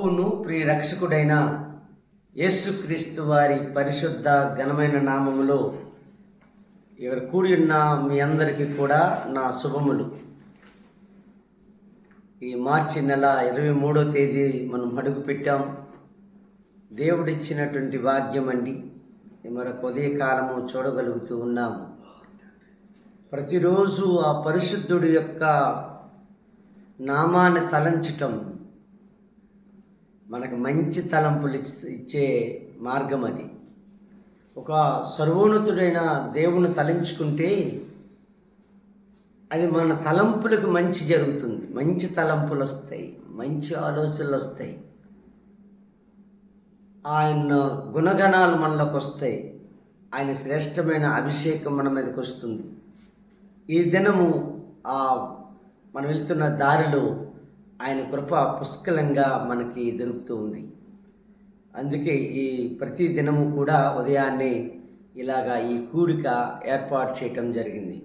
ప్రభువును ప్రియరక్షకుడైన యేసుక్రీస్తు వారి పరిశుద్ధ ఘనమైన నామములో ఇక్కడ కూడి ఉన్న మీ అందరికీ కూడా నా శుభములు. ఈ మార్చి నెల ఇరవై మూడో తేదీ మనం అడుగు పెట్టాం. దేవుడిచ్చినటువంటి భాగ్యం అండి. మరొక ఉదయకాలము చూడగలుగుతూ ఉన్నాము ప్రతిరోజు ఆ పరిశుద్ధుడి యొక్క నామాన్ని తలంచటం మనకు మంచి తలంపులు ఇచ్చే మార్గం అది. ఒక సర్వోన్నతుడైన దేవుని తలంచుకుంటే అది మన తలంపులకు మంచి జరుగుతుంది. మంచి తలంపులు వస్తాయి మంచి ఆలోచనలు వస్తాయి. ఆయన గుణగణాలు మనలోకి వస్తాయి. ఆయన శ్రేష్టమైన అభిషేకం మన మీదకి వస్తుంది. ఈ దినము ఆ మనం వెళ్తున్న దారిలో ఆయన కృప పుష్కలంగా మనకి దొరుకుతూ ఉంది. అందుకే ఈ ప్రతి దినము కూడా ఉదయాన్నే ఇలాగా ఈ కూడిక ఏర్పాటు చేయటం జరిగింది.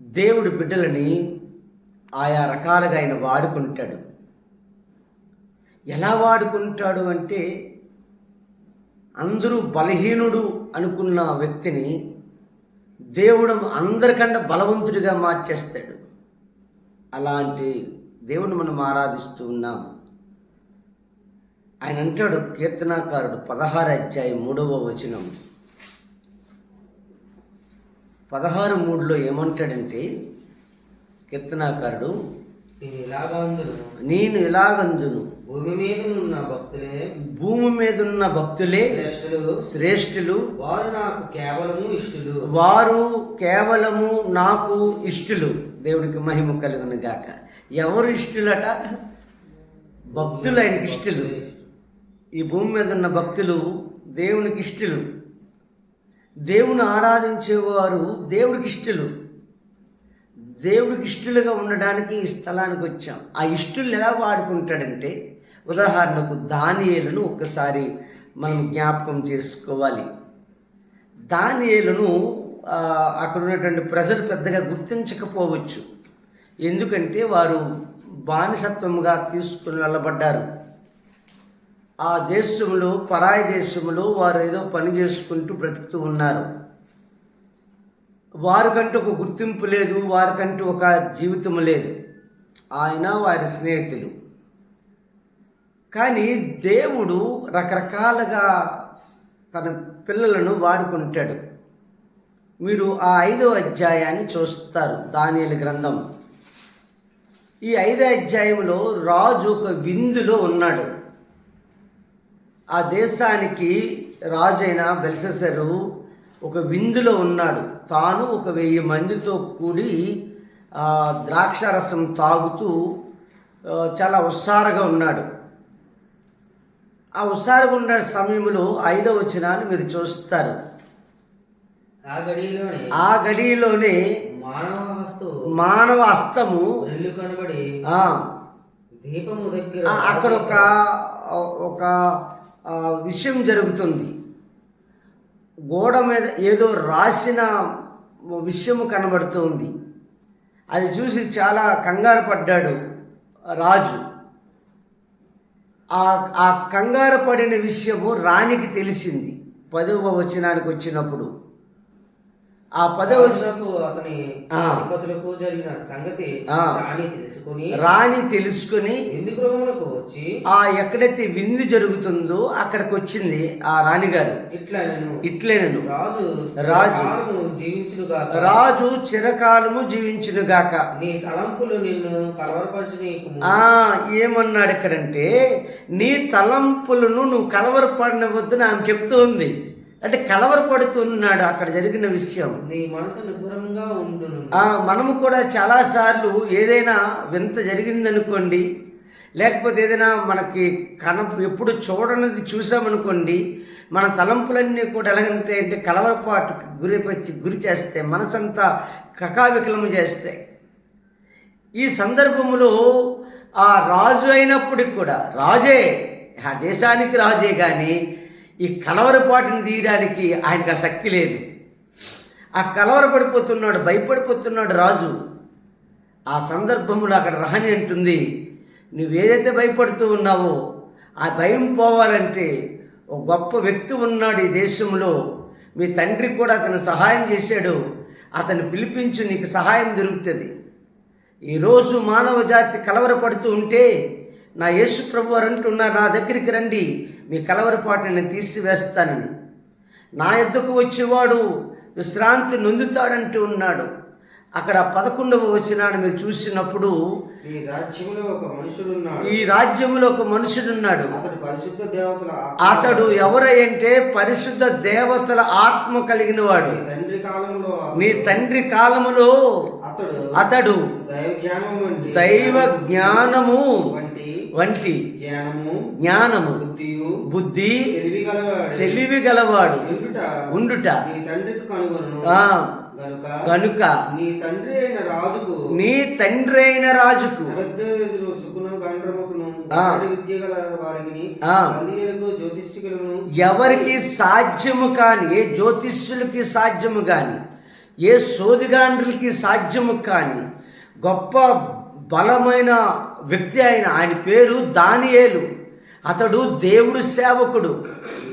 దేవుడి బిడ్డలని ఆయా రకాలుగా ఆయన వాడుకుంటాడు. ఎలా వాడుకుంటాడు అంటే అందరూ బలహీనుడు అనుకున్న వ్యక్తిని దేవుడు అందరికంటే బలవంతుడిగా మార్చేస్తాడు. అలాంటి దేవుని మనం ఆరాధిస్తూ ఉన్నాం. ఆయన అంటాడు కీర్తనాకారుడు పదహారు అధ్యాయం మూడవ వచనం. పదహారు మూడులో ఏమంటాడంటే కీర్తనాకారుడు నేను ఇలాగందును భూమి మీద ఉన్న భక్తులే భూమి మీద ఉన్న భక్తులే శ్రేష్ఠులు. శ్రేష్ఠులు. వారు నాకు కేవలము ఇష్టలు. వారు కేవలము నాకు ఇష్టలు. దేవుడికి మహిమ కలుగును గాక. ఎవరు ఇష్టలట? భక్తులు ఆయనకి ఇష్టలు. ఈ భూమి మీద ఉన్న భక్తులు దేవునికి ఇష్టలు. దేవుని ఆరాధించేవారు దేవుడికి ఇష్టలు. దేవుడికి ఇష్టలుగా ఉండడానికి ఈ స్థలానికి వచ్చాం. ఆ ఇష్టలు ఎలా వాడుకుంటాడంటే ఉదాహరణకు దానియేలను ఒక్కసారి మనం జ్ఞాపకం చేసుకోవాలి. దానియేలను అక్కడ ఉన్నటువంటి ప్రజలు పెద్దగా గుర్తించకపోవచ్చు. ఎందుకంటే వారు బానిసత్వముగా తీసుకుని వెళ్ళబడ్డారు. ఆ దేశంలో పరాయి దేశంలో వారు ఏదో పని చేసుకుంటూ బ్రతుకుతూ ఉన్నారు. వారికంటూ ఒక గుర్తింపు లేదు వారికంటూ ఒక జీవితం లేదు. ఆయన వారి స్నేహితులు. కానీ దేవుడు రకరకాలుగా తన పిల్లలను వాడుకుంటాడు. మీరు ఆ ఐదో అధ్యాయాన్ని చూస్తారు దానియలు గ్రంథం. ఈ ఐదో అధ్యాయంలో రాజు ఒక విందులో ఉన్నాడు. ఆ దేశానికి రాజైన బెల్సెసరు ఒక విందులో ఉన్నాడు. తాను ఒక వెయ్యి మందితో కూడి ఆ, ద్రాక్షారసం తాగుతూ చాలా ఉత్సాహంగా ఉన్నాడు. ఆ ఉత్సాహంగా ఉన్న సమయంలో ఐదవ వచనాన్ని మీరు చూస్తారు. ఆ గడిలోనే ఆ గడిలోనే మానవ హస్తు మానవ హస్తము కనబడి దీపము దగ్గర అక్కడ ఒక ఒక విషయం జరుగుతుంది. గోడ మీద ఏదో రాసిన విషయము కనబడుతుంది అది చూసి చాలా కంగారు పడ్డాడు రాజు. ఆ ఆ కంగారు పడిన విషయము రాణికి తెలిసింది. పదవ వచనానికి వచ్చినప్పుడు. ఆ పదవ అతని ఆ. అధిపతులకు జరిగిన సంగతి. రాణి తెలుసుకుని రాణి తెలుసుకొని విందు గృహమునకు వచ్చి ఆ ఎక్కడైతే విందు జరుగుతుందో అక్కడికి వచ్చింది ఆ రాణిగారు. ఇట్లా నేను ఇట్లేనను. రాజు రాజు. జీవించునుగా రాజు చిరకాలము జీవించునుగాక నీ తలంపులు నిన్ను కలవరపరిచి నీకు ఆ ఏమన్నాడు ఇక్కడంటే నీ తలంపులను నువ్వు కలవరపడినవద్దు ఆమె చెప్తూ ఉంది. అంటే కలవరపడుతున్నాడు అక్కడ జరిగిన విషయం. నీ మనసు నిబ్బరంగా ఉండును. ఆ, మనము కూడా చాలాసార్లు ఏదైనా వింత జరిగిందనుకోండి లేకపోతే ఏదైనా మనకి కన ఎప్పుడు చూడనిది చూసామనుకోండి మన తలంపులన్నీ కూడా ఎలాగంటే అంటే కలవరపాటుకు గురి గురి చేస్తాయి మనసంతా కకావికలము చేస్తాయి. ఈ సందర్భంలో ఆ రాజు అయినప్పటికి కూడా రాజే ఆ దేశానికి రాజే కానీ ఈ కలవరపాటుని తీయడానికి ఆయనకు ఆ శక్తి లేదు. ఆ కలవరపడిపోతున్నాడు భయపడిపోతున్నాడు రాజు. ఆ సందర్భంలో అక్కడ రహని అంటుంది నువ్వేదైతే భయపడుతూ ఉన్నావో ఆ భయం పోవాలంటే ఒక గొప్ప వ్యక్తి ఉన్నాడు ఈ దేశంలో. మీ తండ్రి కూడా అతను సహాయం చేశాడు. అతను పిలిపించు నీకు సహాయం దొరుకుతుంది. ఈరోజు మానవ జాతి కలవరపడుతూ ఉంటే నా యేసు ప్రభు వారు అంటున్నారు నా దగ్గరికి రండి మీ కలవరపాటుని నేను తీసివేస్తానని. నా ఎద్దుకు వచ్చేవాడు విశ్రాంతి నొందుతాడంటూ ఉన్నాడు. అక్కడ పదకొండవ వచనాన్ని మీరు చూసినప్పుడు ఈ రాజ్యంలో ఒక మనుషుడున్నాడు. ఈ రాజ్యంలో ఒక మనుషుడున్నాడు. అతడు పరిశుద్ధ దేవతల. అతడు ఎవరంటే పరిశుద్ధ దేవతల ఆత్మ కలిగిన వాడు తండ్రి కాలంలో నీ తండ్రి కాలములో అతడు అతడు దైవ జ్ఞానం వంటి దైవ జ్ఞానము వంటి వంటి జ్ఞానము జ్ఞానము బుద్ధియు బుద్ధి తెలివి గలవాడు ఉండుట. నీ తండ్రికి కనుగొను గనుక నీ తండ్రి అయిన రాజుకు నీ తండ్రి అయిన రాజుకు ఎవరికి సాధ్యము కాని ఏ జ్యోతిష్యులకి సాధ్యము కాని ఏ సోదిగాండ్రులకి సాధ్యము కాని గొప్ప బలమైన వ్యక్తి ఆయన ఆయన పేరు దానియేలు. అతడు దేవుడు సేవకుడు.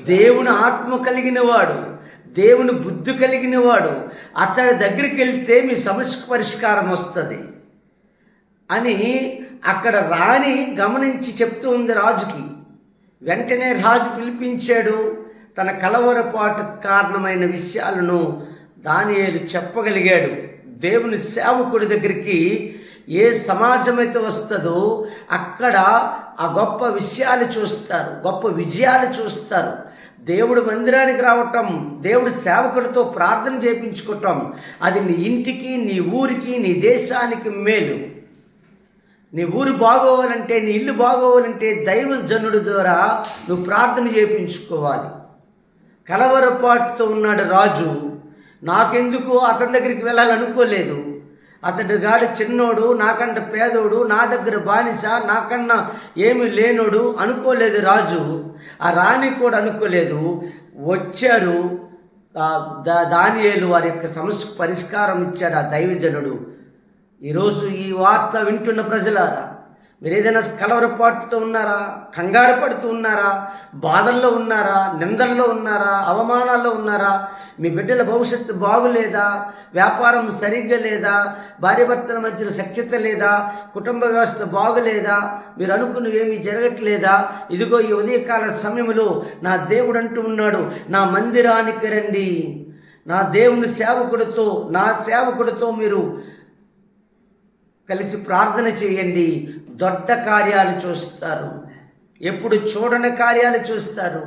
దేవుని ఆత్మ కలిగిన వాడు దేవుని బుద్ధి కలిగిన వాడు అతడి దగ్గరికి వెళ్తే మీ సమస్యకు పరిష్కారం వస్తుంది అని అక్కడ రాణి గమనించి చెప్తూ ఉంది రాజుకి. వెంటనే రాజు పిలిపించాడు. తన కలవరపాటు కారణమైన విషయాలను దానియేలు చెప్పగలిగాడు. దేవుని సేవకుడి దగ్గరికి ఏ సమాజం అయితే వస్తుందో అక్కడ ఆ గొప్ప విషయాలు చూస్తారు గొప్ప విజయాలు చూస్తారు. దేవుడు మందిరానికి రావటం దేవుడు సేవకుడితో ప్రార్థన చేయించుకోవటం అది నీ ఇంటికి నీ ఊరికి నీ దేశానికి మేలు. నీ ఊరు బాగోవాలంటే నీ ఇల్లు బాగోవాలంటే దైవ జనుడు ద్వారా నువ్వు ప్రార్థన చేయించుకోవాలి కలవరపాటుతో ఉన్నాడు రాజు. నాకెందుకు అతని దగ్గరికి వెళ్ళాలనుకోలేదు. అతడు గాడి చిన్నోడు నాకంట పేదోడు నా దగ్గర బానిస నాకన్నా ఏమి లేనోడు అనుకోలేదు రాజు. ఆ రాణి కూడా అనుకోలేదు. వచ్చారు. దా- దానియేలు వారి యొక్క సమస్యకు పరిష్కారం ఇచ్చాడు ఆ దైవజనుడు. ఈరోజు ఈ వార్త వింటున్న ప్రజలారా మీరు ఏదైనా కలవరపాటుతో ఉన్నారా? కంగారు పడుతూ ఉన్నారా? బాధల్లో ఉన్నారా? నిందల్లో ఉన్నారా? అవమానాల్లో ఉన్నారా? మీ బిడ్డల భవిష్యత్తు బాగులేదా? వ్యాపారం సరిగ్గా లేదా? భార్యాభర్తల మధ్యలో సఖ్యత లేదా? కుటుంబ వ్యవస్థ బాగులేదా? మీరు అనుకున్నవి ఏమీ జరగట్లేదా? ఇదిగో ఈ ఉదయకాల సమయంలో నా దేవుడు అంటూ ఉన్నాడు నా మందిరానికి రండి. నా దేవుని సేవకుడితో నా సేవకుడితో మీరు కలిసి ప్రార్థన చేయండి. దొడ్డ కార్యాలు చూస్తారు. ఎప్పుడు చూడని కార్యాలు చూస్తారు.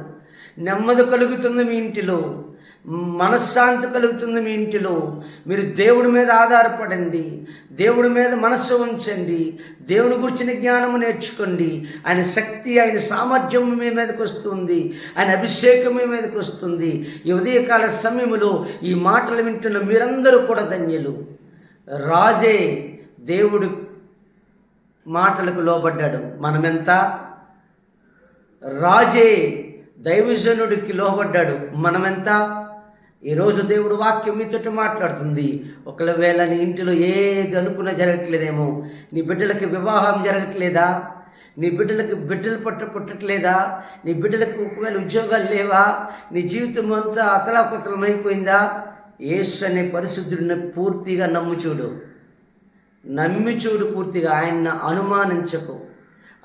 నెమ్మది కలుగుతుంది మీ ఇంటిలో. మనశ్శాంతి కలుగుతుంది మీ ఇంటిలో. మీరు దేవుడి మీద ఆధారపడండి. దేవుడి మీద మనస్సు ఉంచండి. దేవుని గురించిన జ్ఞానము నేర్చుకోండి. ఆయన శక్తి ఆయన సామర్థ్యం మీ మీదకి వస్తుంది. ఆయన అభిషేకం మీ మీదకి వస్తుంది. ఈ ఉదయకాల సమయంలో ఈ మాటలు వింటున్న మీరందరూ కూడా ధన్యులు. రాజే దేవుడు మాటలకు లోబడ్డాడు. మనమెంత రాజే దైవజనుడికి లోబడ్డాడు. మనమెంత ఈరోజు దేవుడు వాక్యం మీతోటి మాట్లాడుతుంది. ఒకవేళ నీ ఇంటిలో ఏది అనుకున్నా జరగట్లేదేమో నీ బిడ్డలకి వివాహం జరగట్లేదా నీ బిడ్డలకు బిడ్డలు పట్ట పుట్టట్లేదా నీ బిడ్డలకు ఒకవేళ ఉద్యోగాలు లేవా నీ జీవితం అంతా అతలాకుతలం అయిపోయిందా యేసు అనే పరిశుద్ధుడిని పూర్తిగా నమ్ము చూడు. నమ్మి చూడు పూర్తిగా ఆయన్ని అనుమానించకు.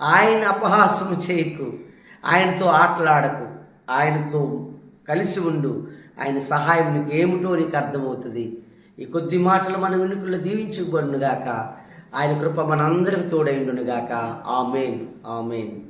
ఆయన అపహాసము చేయకు. ఆయనతో ఆటలాడకు. ఆయనతో కలిసి ఉండు. ఆయన సహాయం నీకు ఏమిటో నీకు అర్థమవుతుంది. ఈ కొద్ది మాటలు మన వెనుకల్లో దీవించబడునుగాక. ఆయన కృప మనందరికి తోడైండునుగాక ఆమెన్. ఆమెన్.